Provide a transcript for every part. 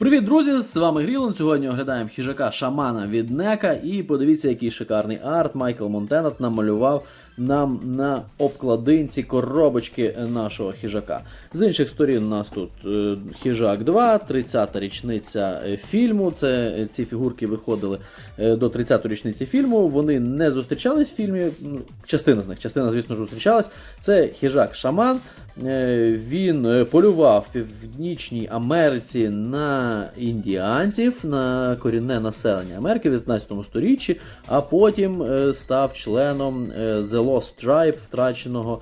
Привіт, друзі! З вами Грілон. Сьогодні оглядаємо хижака шамана від Нека. І подивіться, який шикарний арт Майкл Монтенат намалював нам на обкладинці коробочки нашого хижака. З інших сторін у нас тут хижак 2, 30-та річниця е, фільму. Це е, ці фігурки виходили е, до 30-ї річниці фільму. Вони не зустрічались в фільмі. ну, Частина з них, частина, звісно ж, зустрічалась. Це хижак шаман. Е, Він е, полював в Північній Америці на індіанців, на корінне населення Америки в 19 сторіччі, а потім е, став членом The Lost Tribe, втраченого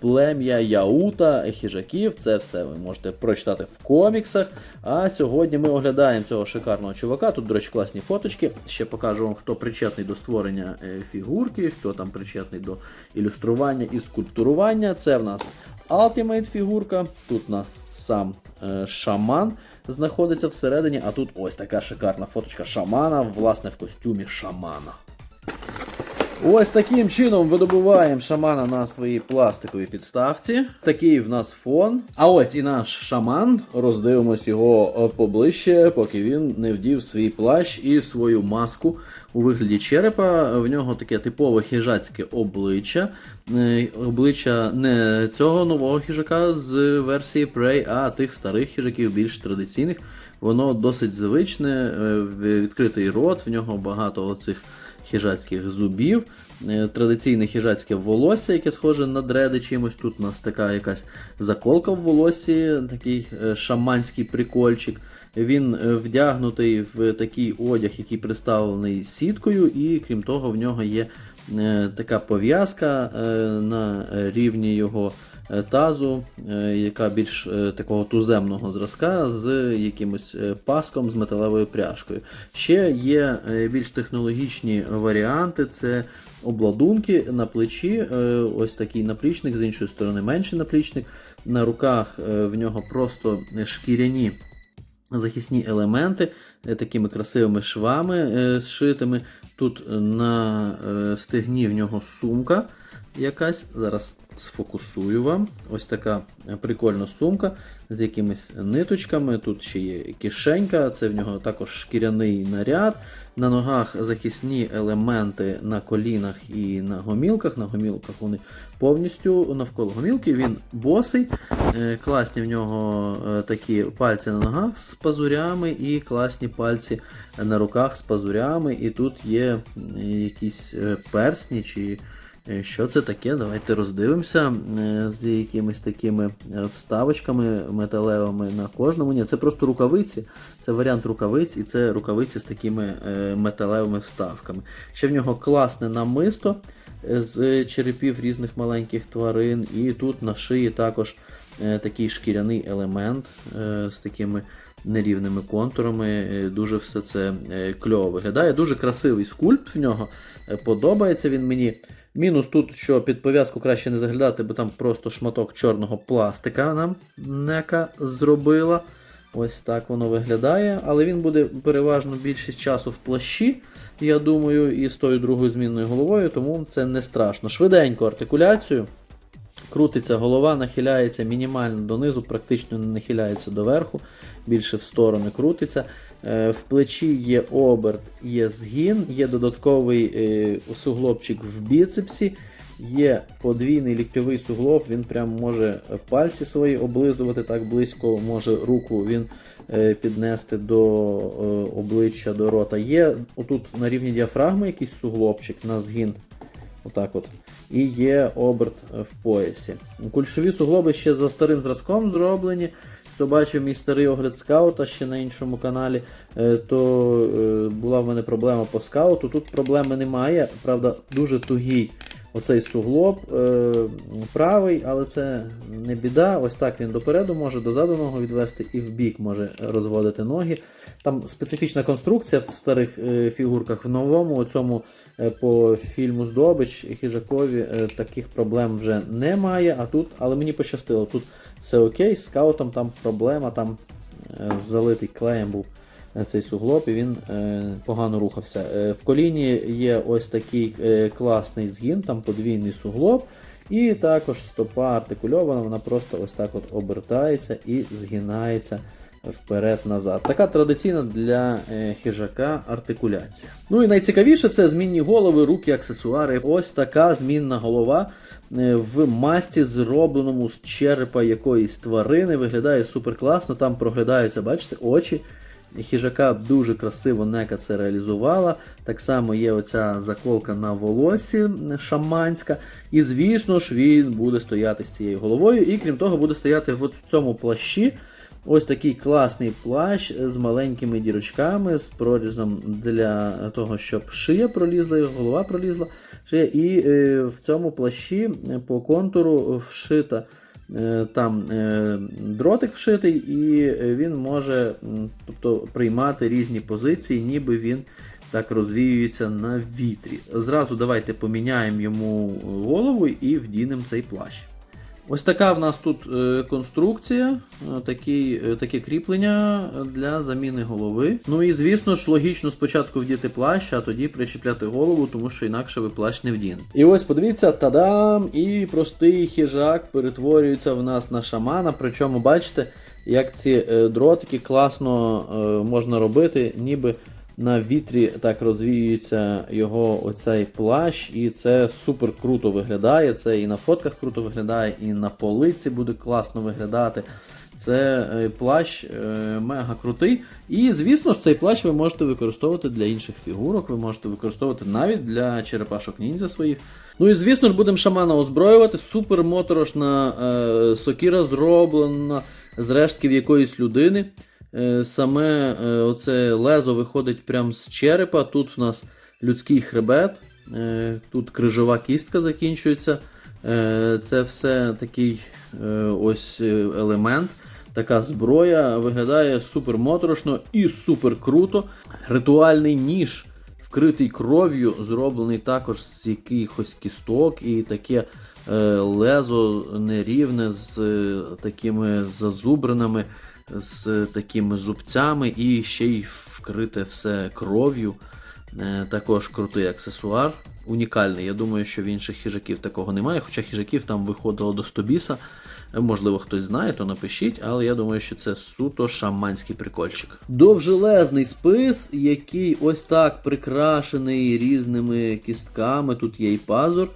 плем'я Яута, хижаків. Це все ви можете прочитати в коміксах. А сьогодні ми оглядаємо цього шикарного чувака. Тут, до речі, класні фоточки. Ще покажу вам, хто причетний до створення фігурки, хто там причетний до ілюстрування і скульптурування. Це в нас Ultimate фігурка. Тут у нас сам е, шаман знаходиться всередині, а тут ось така шикарна фоточка шамана, власне, в костюмі шамана. Ось таким чином видобуваємо шамана на своїй пластиковій підставці. Такий в нас фон. А ось і наш шаман. Роздивимось його е, поближче, поки він не вдів свій плащ і свою маску у вигляді черепа. В нього таке типове хижацьке обличчя. Е, Обличчя не цього нового хижака з версії Prey, а тих старих хижаків, більш традиційних. Воно досить звичне, е, відкритий рот, в нього багато оцих хижацьких зубів, е, традиційне хижацьке волосся, яке схоже на дреди чимось. Тут у нас така якась заколка в волоссі, такий е, шаманський прикольчик. Він е, вдягнутий в такий одяг, який представлений сіткою, і крім того, в нього є така пов'язка на рівні його тазу, е, яка більш е, такого туземного зразка з якимось е, паском з металевою пряжкою. Ще є е, більш технологічні варіанти. Це обладунки на плечі, е, ось такий наплічник, з іншої сторони менший наплічник. На руках е, в нього просто шкіряні захисні елементи е, такими красивими швами е, зшитими. Тут на е, стегні в нього сумка якась. Зараз сфокусую вам. Ось така прикольна сумка з якимись ниточками. Тут ще є кишенька, це в нього також шкіряний наряд. На ногах захисні елементи на колінах і на гомілках. На гомілках вони повністю навколо гомілки. Він босий. Е, Класні в нього е, такі пальці на ногах з пазурями і класні пальці на руках з пазурями. І тут є якісь е, персні чи. Е, Що це таке? Давайте роздивимося е, з якимись такими е, вставочками металевими на кожному. Ні, це просто рукавиці. Це варіант рукавиць, і це рукавиці з такими металевими вставками. Ще в нього класне намисто з черепів різних маленьких тварин. І тут на шиї також такий шкіряний елемент з такими нерівними контурами. Дуже все це кльово виглядає. Дуже красивий скульпт в нього. Подобається він мені. Мінус тут, що під пов'язку краще не заглядати, бо там просто шматок чорного пластика нам нека зробила. Ось так воно виглядає. Але він буде переважно більшість часу в плащі, я думаю, і з тою другою змінною головою, тому це не страшно. Швиденько артикуляцію. Крутиться голова, нахиляється мінімально донизу, практично не нахиляється доверху, більше в сторони крутиться. Е, В плечі є оберт, є згін, є додатковий е, суглобчик в біцепсі, є подвійний ліктьовий суглоб, він прям може пальці свої облизувати так близько, може руку він е, піднести до обличчя, до рота. Є отут на рівні діафрагми якийсь суглобчик на згін. Отак от. І є оберт в поясі. Кульшові суглоби ще за старим зразком зроблені. Хто бачив мій старий огляд скаута ще на іншому каналі, е, то е, була в мене проблема по скауту. Тут проблеми немає. Правда, дуже тугий оцей суглоб е, правий, але це не біда. Ось так він допереду може дозаду ногу відвести і в бік може розводити ноги. Там специфічна конструкція в старих фігурках. В новому цьому по фільму Здобич хижакові таких проблем вже немає. А тут, але мені пощастило, тут все окей, з скаутом там проблема, там е, залитий клеєм був е, цей суглоб, і він е, погано рухався. В коліні є ось такий класний згін, там подвійний суглоб. І також стопа артикульована, вона просто ось так от обертається і згинається вперед-назад. Така традиційна для хижака артикуляція. Ну і найцікавіше це змінні голови, руки, аксесуари. Ось така змінна голова в масті, зробленому з черепа якоїсь тварини. Виглядає супер класно. Там проглядаються, бачите, очі. Хижака дуже красиво нека це реалізувала. Так само є оця заколка на волосі шаманська. І звісно ж він буде стояти з цією головою. І крім того, буде стояти от в цьому плащі. Ось такий класний плащ з маленькими дірочками, з прорізом для того, щоб шия пролізла, і голова пролізла. І е, в цьому плащі е, по контуру вшита е, там дротик вшитий, і він може тобто, приймати різні позиції, ніби він так розвіюється на вітрі. Зразу давайте поміняємо йому голову і вдінемо цей плащ. Ось така в нас тут е, конструкція, е, такі, е, таке кріплення для заміни голови. Ну і звісно ж, логічно спочатку вдіти плащ, а тоді причіпляти голову, тому що інакше ви плащ не вдінете. І ось подивіться, тадам! І простий хижак перетворюється в нас на шамана. Причому бачите, як ці дротики класно можна робити, ніби на вітрі так розвіюється його оцей плащ, і це супер круто виглядає. Це і на фотках круто виглядає, і на полиці буде класно виглядати. Це е, плащ е, мега крутий. І, звісно ж, цей плащ ви можете використовувати для інших фігурок, ви можете використовувати навіть для черепашок ніндзя своїх. Ну і звісно ж, будемо шамана озброювати. Супер моторошна е, сокіра зроблена з рештків якоїсь людини. Е, Саме е, оце лезо виходить прямо з черепа. Тут в нас людський хребет, е, тут крижова кістка закінчується. Це все такий ось елемент. Така зброя виглядає супер моторошно і супер круто. Ритуальний ніж, вкритий кров'ю, зроблений також з якихось кісток, і таке лезо нерівне з такими зазубринами, з такими зубцями, і ще й вкрите все кров'ю. Е, Також крутий аксесуар, унікальний. Я думаю, що в інших хижаків такого немає, хоча хижаків там виходило до 100 біса. Е, Можливо, хтось знає, то напишіть, але я думаю, що це суто шаманський прикольчик. Довжелезний спис, який ось так прикрашений різними кістками. Тут є і пазур,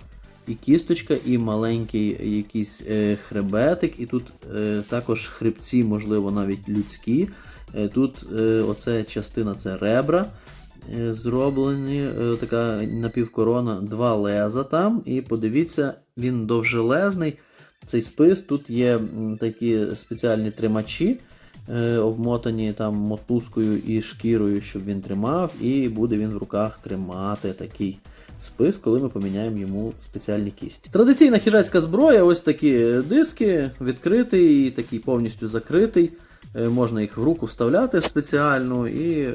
і кісточка, і маленький якийсь е, хребетик, і тут е, також хребці, можливо, навіть людські. Е, тут оце частина це ребра. Зроблені така напівкорона, два леза там. І подивіться, він довжелезний. Цей спис. Тут є такі спеціальні тримачі, обмотані там мотузкою і шкірою, щоб він тримав, і буде він в руках тримати такий спис, коли ми поміняємо йому спеціальні кісті. Традиційна хижацька зброя, ось такі диски, відкритий, такий повністю закритий. Е, Можна їх в руку вставляти спеціально, і е,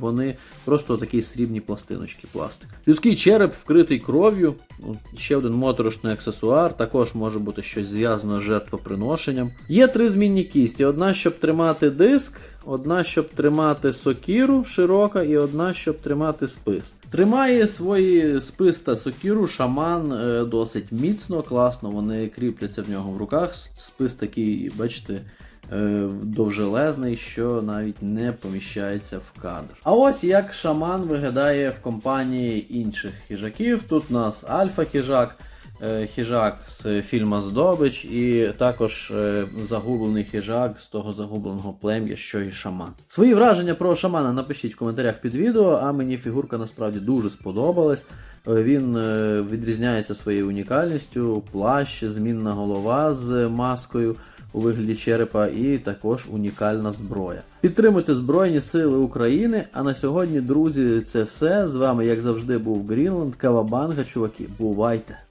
вони просто такі срібні пластиночки, пластик. Людський череп вкритий кров'ю. Ще один моторошний аксесуар, також може бути щось зв'язане з жертвоприношенням. Є три змінні кісті: одна, щоб тримати диск, одна, щоб тримати сокіру широка, і одна, щоб тримати спис. Тримає свої спис та сокіру шаман е, досить міцно, класно, вони кріпляться в нього в руках. Спис такий, бачите, е, довжелезний, що навіть не поміщається в кадр. А ось як шаман виглядає в компанії інших хижаків. Тут у нас альфа-хижак, хижак з фільма Здобич, і також е, загублений хижак з того загубленого плем'я, що і шаман. Свої враження про шамана напишіть в коментарях під відео, а мені фігурка насправді дуже сподобалась. Е, Він е, відрізняється своєю унікальністю, плащ, змінна голова з маскою у вигляді черепа, і також унікальна зброя. Підтримуйте Збройні Сили України. А на сьогодні, друзі, це все. З вами, як завжди, був Грінланд, Кавабанга, чуваки. Бувайте!